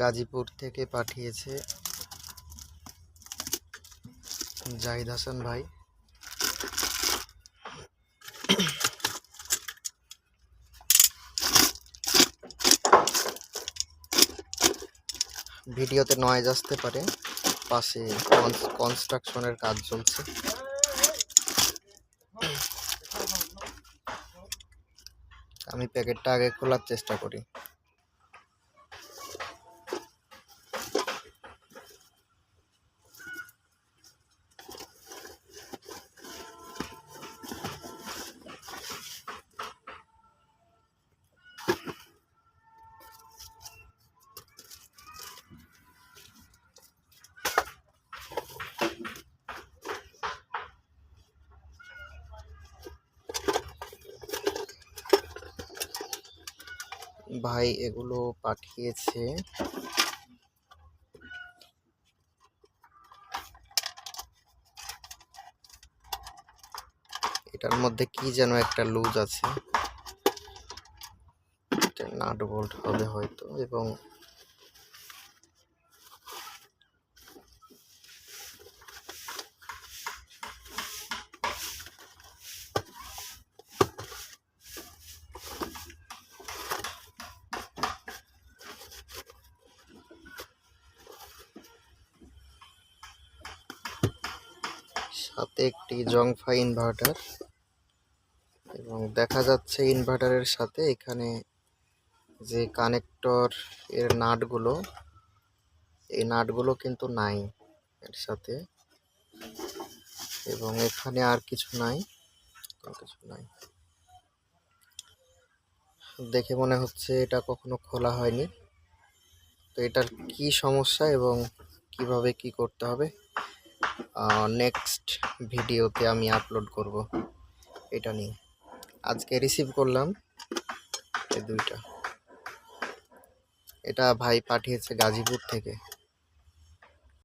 গাজীপুর থেকে পাঠিয়েছে জাহিদ হাসান ভাই। ভিডিওতে নয়েজ আসতে পারে, পাশে কনস্ট্রাকশনের কাজ চলছে। আমি প্যাকেটটা আগে খোলার চেষ্টা করি। ভাই এগুলো পাঠিয়েছে। এটার মধ্যে কি যেন একটা লুজ আছে। নাট বোল্ট হবে হয়তো এবং সাথে একটি জংফা ইনভার্টার এবং দেখা যাচ্ছে ইনভার্টারের সাথে এখানে যে কানেক্টর এর নাটগুলো, এই নাটগুলো কিন্তু নাই এর সাথে। এবং এখানে আর কিছু নাই কিছু নাই। দেখে মনে হচ্ছে এটা কখনো খোলা হয়নি। তো এটার কি সমস্যা এবং কীভাবে কি করতে হবে? নেক্সট ভিডিওতে আমি আপলোড করব। এটা নিয়ে। আজকে রিসিভ করলাম এই দুইটা। এটা ভাই পাঠিয়েছে গাজীপুর থেকে।